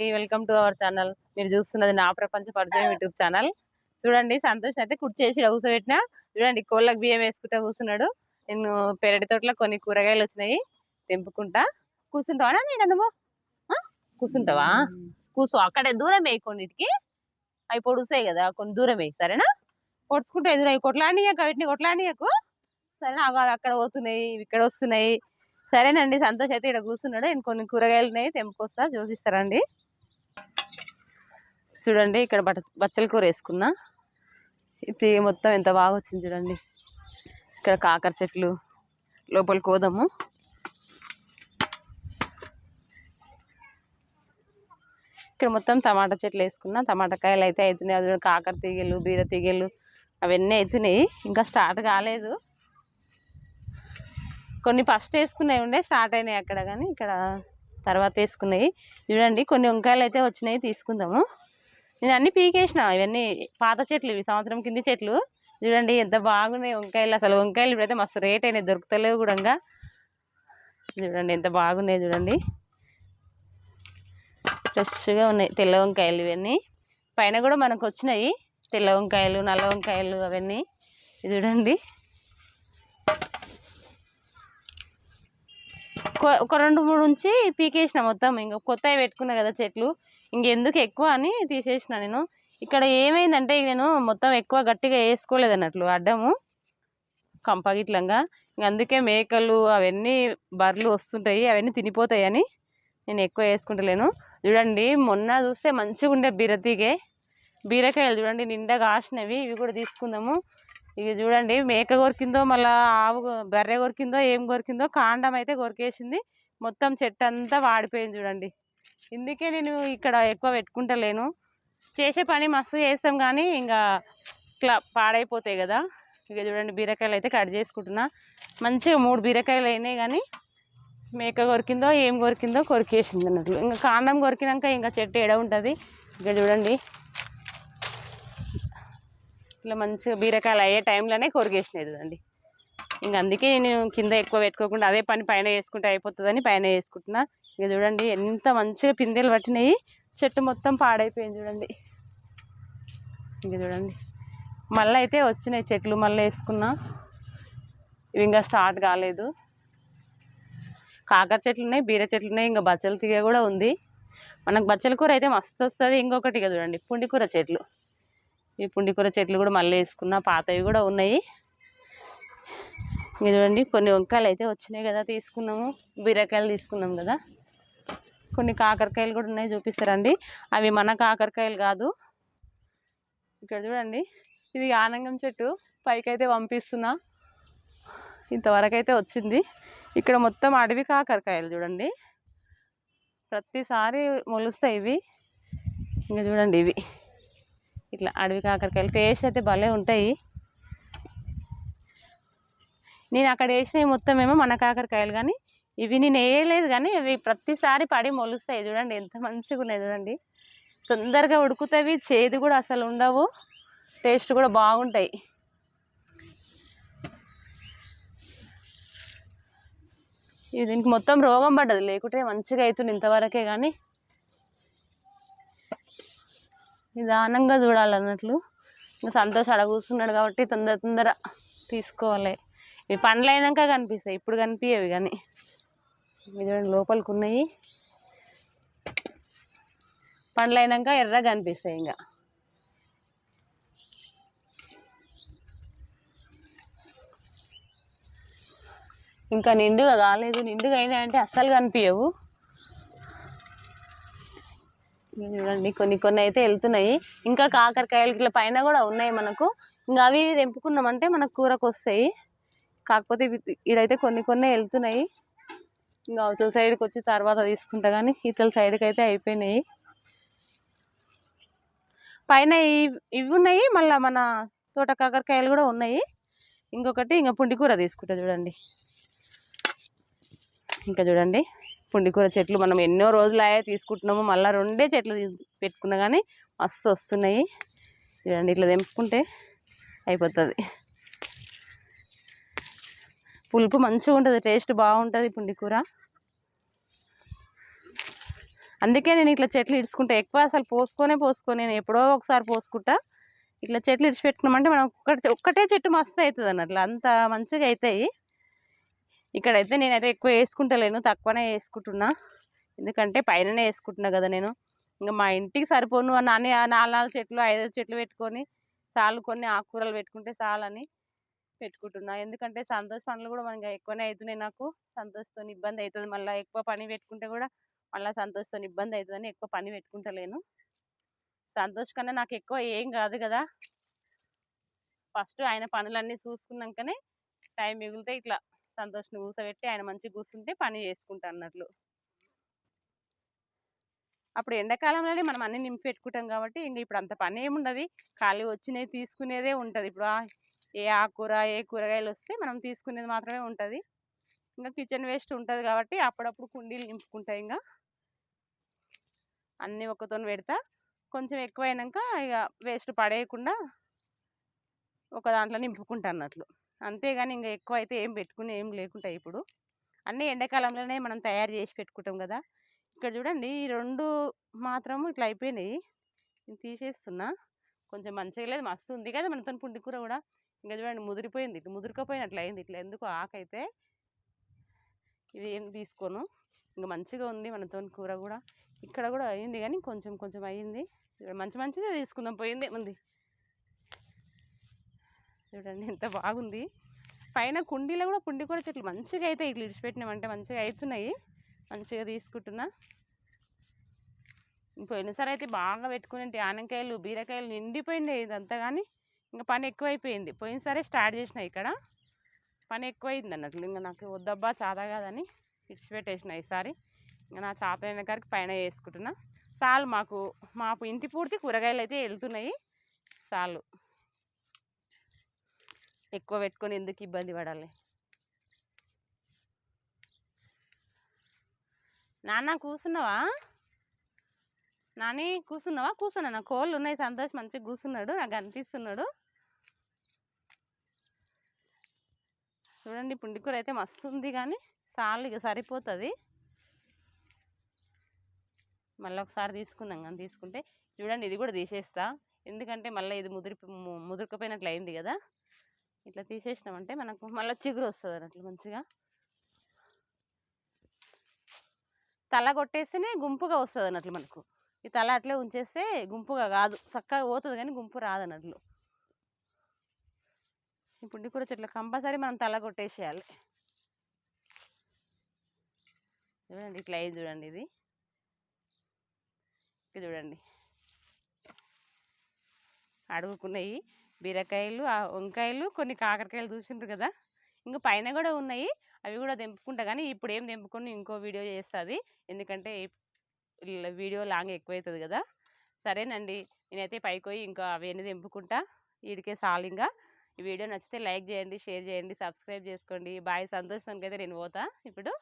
Welcome to our channel మీరు చూస్తున్నది నా ప్రపంచ పరిచయం యూట్యూబ్ ఛానల్ చూడండి సంతోష్ అయితే కుర్చీ వేసి కూర్చోబెట్టిన చూడండి కోళ్ళకు బియ్యం వేసుకుంటా కూర్చున్నాడు నేను పెరటి తోటలో కొన్ని కూరగాయలు వచ్చినాయి తెంపుకుంటా. కూర్చుంటావా నేను నువ్వు? కూర్చుంటావా కూర్చో అక్కడే దూరం వేయి కొన్నిటికి. అవి పొడుస్తాయి కదా కొన్ని దూరం వేయి సరేనా? పొడుచుకుంటే ఎదురు అవి కొట్లాడియక వీటిని కొట్లాడియకు సరేనా అక్కడ పోతున్నాయి ఇక్కడ వస్తున్నాయి. సరేనండి సంతోష్ అయితే ఇక్కడ కూర్చున్నాడు. నేను కొన్ని కూరగాయలు ఉన్నాయి తెంపుకొస్తా చూపిస్తారండి. చూడండి ఇక్కడ బట బచ్చల కూర వేసుకున్నా. ఇది మొత్తం ఎంత బాగా వచ్చింది చూడండి. ఇక్కడ కాకర చెట్లు లోపల కోదము ఇక్కడ మొత్తం టమాటా చెట్లు వేసుకున్నా. టమాటా కాయలు అయితే అవుతున్నాయి అది కూడా కాకర తీగలు బీర తీగలు అవన్నీ అవుతున్నాయి ఇంకా స్టార్ట్ కాలేదు. కొన్ని ఫస్ట్ వేసుకున్నాయి ఉండే స్టార్ట్ అయినాయి అక్కడ కానీ ఇక్కడ తర్వాత వేసుకున్నాయి చూడండి కొన్ని వంకాయలు అయితే వచ్చినాయి తీసుకుందాము. నేను అన్నీ పీకేసిన ఇవన్నీ పాత చెట్లు ఇవి సంవత్సరం కింది చెట్లు. చూడండి ఎంత బాగున్నాయి వంకాయలు. అసలు వంకాయలు ఇప్పుడైతే మస్తు రేట్ అయినాయి దొరుకుతలేవు కూడా చూడండి ఎంత బాగున్నాయి చూడండి. ఫ్రెష్గా ఉన్నాయి తెల్ల వంకాయలు ఇవన్నీ. పైన కూడా మనకు వచ్చినాయి తెల్ల వంకాయలు నల్ల వంకాయలు అవన్నీ. చూడండి ఒక రెండు మూడు ఉంచి పీకేసిన మొత్తం. ఇంకా కొత్తవి పెట్టుకున్నా కదా చెట్లు. ఇంకెందుకు ఎక్కువ అని తీసేసిన నేను. ఇక్కడ ఏమైందంటే నేను మొత్తం ఎక్కువ గట్టిగా వేసుకోలేదు అన్నట్లు అడ్డము కంపగిట్లంగా ఇంక అందుకే మేకలు అవన్నీ బర్రెలు వస్తుంటాయి అవన్నీ తినిపోతాయి అని నేను ఎక్కువ వేసుకుంటలేను. చూడండి మొన్న చూస్తే మంచిగా ఉండే బీరతీగే బీరకాయలు చూడండి నిండా కాసినవి. ఇవి కూడా తీసుకుందాము. ఇవి చూడండి మేక కొరికిందో మళ్ళా ఆవు బర్రె కొరికిందో ఏం కొరికిందో కాండం అయితే కొరికేసింది. మొత్తం చెట్టు అంతా వాడిపోయింది చూడండి. ఇందుకే నేను ఇక్కడ ఎక్కువ పెట్టుకుంటలేను. చేసే పని మస్తు చేస్తాం కానీ ఇంకా ఇట్లా పాడైపోతాయి కదా. ఇక చూడండి బీరకాయలు అయితే కట్ చేసుకుంటున్నా. మంచిగా మూడు బీరకాయలు అయినాయి కానీ మేక కొరికిందో ఏం కొరికిందో కొరికేసింది అన్నట్లు. ఇంకా కాండం కొరికినాక ఇంకా చెట్టు ఎడ ఉంటుంది? ఇక చూడండి. ఇట్లా మంచిగా బీరకాయలు అయ్యే టైంలోనే కొరిగేసినాయి చూడండి. ఇంక అందుకే నేను కింద ఎక్కువ పెట్టుకోకుండా అదే పని పైన వేసుకుంటే అయిపోతుందని పైన వేసుకుంటున్నా ఇక చూడండి ఎంత మంచిగా పిందెలు పట్టినాయి. చెట్టు మొత్తం పాడైపోయింది చూడండి. ఇంక చూడండి. మళ్ళీ అయితే వచ్చినాయి చెట్లు మళ్ళీ వేసుకున్నా. ఇవి ఇంకా స్టార్ట్ కాలేదు. కాకర చెట్లు ఉన్నాయి బీర చెట్లు ఉన్నాయి ఇంకా బచ్చల తీగ కూడా ఉంది. మనకు బచ్చల కూర అయితే మస్తు వస్తుంది. ఇంకొకటి చూడండి చూడండి పుండికూర చెట్లు. ఈ పుండికూర చెట్లు కూడా మళ్ళీ వేసుకున్న పాతవి కూడా ఉన్నాయి. ఇక చూడండి కొన్ని వంకాయలు అయితే వచ్చినాయి కదా తీసుకున్నాము. బీరకాయలు తీసుకున్నాం కదా. కొన్ని కాకరకాయలు కూడా ఉన్నాయి చూపిస్తారండి. అవి మన కాకరకాయలు కాదు. ఇక్కడ చూడండి ఇది ఆనంగం చెట్టు. పైకి అయితే పంపిస్తున్నా. ఇంతవరకు అయితే వచ్చింది. ఇక్కడ మొత్తం అడవి కాకరకాయలు చూడండి. ప్రతిసారి మొలుస్తాయి ఇవి. ఇంకా చూడండి ఇవి. ఇట్లా అడవి కాకరకాయలు టేస్ట్ అయితే భలే ఉంటాయి. నేను అక్కడ వేసినవి మొత్తం ఏమో మన కాకరకాయలు కానీ ఇవి నేను వేయలేదు కానీ ఇవి ప్రతిసారి పడి మొలుస్తాయి చూడండి ఎంత మంచిగా ఉన్నాయి చూడండి. తొందరగా ఉడుకుతాయి చేదు కూడా అసలు ఉండవు టేస్ట్ కూడా బాగుంటాయి. ఇది దీనికి మొత్తం రోగం పడ్డది లేకుంటే మంచిగా అవుతుంది ఇంతవరకే కానీ. నిదానంగా చూడాలన్నట్లు ఇంకా సంతోష్ అడ కూర్చున్నాడు కాబట్టి తొందర తొందర తీసుకోవాలి. ఇవి పండ్లు అయినాక కనిపిస్తాయి. ఇప్పుడు కనిపించేవి కానీ. ఇవి చూడండి లోపలికి ఉన్నాయి. పండ్లు అయినాక ఎర్ర కనిపిస్తాయి ఇంకా. ఇంకా నిండుగా కాలేదు. నిండుగా అయినాయంటే అస్సలు కనిపించవు చూడండి కొన్ని కొన్ని అయితే వెళ్తున్నాయి. ఇంకా కాకరకాయలు ఇట్లా పైన కూడా ఉన్నాయి మనకు. ఇంకా అవి ఇవి తెంపుకున్నామంటే మనకు కూరకు వస్తాయి. కాకపోతే ఇడైతే కొన్ని కొన్ని వెళ్తున్నాయి. ఇంకా అవతల సైడ్కి వచ్చి తర్వాత తీసుకుంటా కానీ ఇతల సైడ్కి అయితే అయిపోయినాయి. పైన ఇవి ఇవి ఉన్నాయి మళ్ళీ మన తోట కాకరకాయలు కూడా ఉన్నాయి. ఇంకొకటి ఇంకా పుండికూర తీసుకుంటా చూడండి. ఇంకా చూడండి. పుండికూర చెట్లు మనం ఎన్నో రోజులు అయ్యే తీసుకుంటున్నాము మళ్ళీ రెండే చెట్లు పెట్టుకున్నా కానీ మస్తు వస్తున్నాయి. చూడండి ఇట్లా తెంపుకుంటే అయిపోతుంది. పులుపు మంచిగా ఉంటుంది టేస్ట్ బాగుంటుంది పుండికూర. అందుకే నేను ఇట్లా చెట్లు ఇడుచుకుంటా. ఎక్కువ అసలు పోసుకొనే పోసుకొని నేను ఎప్పుడో ఒకసారి పోసుకుంటా. ఇట్లా చెట్లు ఇడిచిపెట్టుకున్నామంటే మనం ఒక్కటే ఒక్కటే చెట్టు మస్తు అవుతుంది అన్నట్లు అంత మంచిగా అవుతాయి ఇక్కడైతే నేనైతే ఎక్కువ వేసుకుంటలేను తక్కువనే వేసుకుంటున్నా. ఎందుకంటే పైననే వేసుకుంటున్నా కదా నేను. ఇంకా మా ఇంటికి సరిపోను నాన్న నాలుగు నాలుగు చెట్లు ఐదు చెట్లు పెట్టుకొని చాలు కొన్ని ఆకుకూరలు పెట్టుకుంటే చాలని పెట్టుకుంటున్నా. ఎందుకంటే సంతోష్ పనులు కూడా మనకి ఎక్కువనే అవుతున్నాయి నాకు. సంతోష్తో ఇబ్బంది అవుతుంది మళ్ళీ ఎక్కువ పని పెట్టుకుంటే కూడా మళ్ళీ సంతోష్తో ఇబ్బంది అవుతుందని ఎక్కువ పని పెట్టుకుంటలేను. సంతోష్ కన్నా నాకు ఎక్కువ ఏం కాదు కదా. ఫస్ట్ ఆయన పనులన్నీ చూసుకున్నాకనే టైం మిగిలితే ఇట్లా. సంతోష్ని కూర్చోబెట్టి ఆయన మంచి కూర్చుంటే పని చేసుకుంటా అన్నట్లు. అప్పుడు ఎండాకాలంలోనే మనం అన్ని నింపి పెట్టుకుంటాం కాబట్టి ఇంక ఇప్పుడు అంత పని ఏముండదు ఖాళీ వచ్చినవి తీసుకునేదే ఉంటుంది. ఇప్పుడు ఏ ఆకుకూర ఏ కూరగాయలు వస్తే మనం తీసుకునేది మాత్రమే ఉంటుంది. ఇంకా కిచెన్ వేస్ట్ ఉంటుంది కాబట్టి అప్పుడప్పుడు కుండీలు నింపుకుంటాయి ఇంకా. అన్నీ ఒకతో పెడతా. కొంచెం ఎక్కువైనాక ఇక వేస్ట్ పడేయకుండా ఒక దాంట్లో నింపుకుంటా అన్నట్లు. అంతేగాని ఇంకా ఎక్కువ అయితే ఏం పెట్టుకుని ఏం లేకుంటాయి ఇప్పుడు. అన్నీ ఎండాకాలంలోనే మనం తయారు చేసి పెట్టుకుంటాం కదా. ఇక్కడ చూడండి ఈ రెండు మాత్రము ఇట్లా అయిపోయినాయి. నేను తీసేస్తున్నా. కొంచెం మంచిగా లేదు. మస్తు ఉంది కదా మనతో పుండి కూర కూడా. ఇంకా చూడండి ముదిరిపోయింది. ఇట్లా ముదిరికపోయినట్లు అయింది. ఇట్లా ఎందుకు ఆకైతే ఇది ఏం తీసుకోను. ఇంకా మంచిగా ఉంది మనతో కూర కూడా. ఇక్కడ కూడా అయింది కానీ కొంచెం కొంచెం అయ్యింది మంచి మంచిదే తీసుకుందాం. పోయింది ఉంది చూడండి ఎంత బాగుంది. పైన కుండీలో కూడా పుండి కూర చెట్లు మంచిగా అయితే ఇట్లా ఇడిచిపెట్టినామంటే మంచిగా అవుతున్నాయి మంచిగా తీసుకుంటున్నా. పోయినసారి అయితే బాగా పెట్టుకునే ఆనకాయలు బీరకాయలు నిండిపోయింది ఇదంతా కానీ. ఇంకా పని ఎక్కువైపోయింది. పోయినసారే స్టార్ట్ చేసిన ఇక్కడ. పని ఎక్కువైంది అన్నట్లు. ఇంకా నాకు వద్దబ్బా చాదా కాదని ఇడిచిపెట్టేసిన ఈసారి. ఇంకా నా చాత అయిన గారికి పైన వేసుకుంటున్నా. చాలు మాకు మాకు ఇంటి పూర్తి కూరగాయలు అయితే వెళ్తున్నాయి. చాలు ఎక్కువ పెట్టుకొని ఎందుకు ఇబ్బంది పడాలి? నాన్న కూర్చున్నావా? నాని కూర్చున్నావా? కూర్చున్నా. నా కోళ్ళు ఉన్నాయి. సంతోష్ మంచిగా కూర్చున్నాడు. నాకు అనిపిస్తున్నాడు. చూడండి పుండికూర అయితే మస్తు ఉంది కానీ చాలు ఇక సరిపోతుంది. మళ్ళీ ఒకసారి తీసుకుందాం కానీ తీసుకుంటే చూడండి ఇది కూడా తీసేస్తా. ఎందుకంటే మళ్ళీ ఇది ముదిరి ముదురుకపోయినట్లు అయింది కదా. ఇట్లా తీసేసినామంటే మనకు మళ్ళీ చిగురు వస్తుంది అన్నట్లు మంచిగా. తల కొట్టేస్తేనే గుంపుగా వస్తుంది అన్నట్లు మనకు. ఈ తల అట్లే ఉంచేస్తే గుంపుగా కాదు. చక్కగా పోతుంది కానీ గుంపు రాదు అన్నట్లు. ఈ పుండి కూర చెట్లు కంపల్సరీ మనం తల కొట్టేసేయాలి. చూడండి ఇట్లా అయింది చూడండి ఇది. ఇది చూడండి. అడుగుకున్నాయి. బీరకాయలు ఆ వంకాయలు కొన్ని కాకరకాయలు చూసిండ్రు కదా! ఇంకా పైన కూడా ఉన్నాయి. అవి కూడా తెంపుకుంటా కానీ ఇప్పుడు ఏం తెంపుకొని ఇంకో వీడియో చేస్తుంది. ఎందుకంటే వీడియో లాంగ్ ఎక్కువవుతుంది కదా సరేనండి. నేనైతే పైకి పోయి ఇంకా అవన్నీ తెంపుకుంటా వీడికే సాలింగా ఈ వీడియో నచ్చితే లైక్ చేయండి షేర్ చేయండి సబ్స్క్రైబ్ చేసుకోండి బాయ్. సంతోషానికి అయితే నేను పోతా ఇప్పుడు.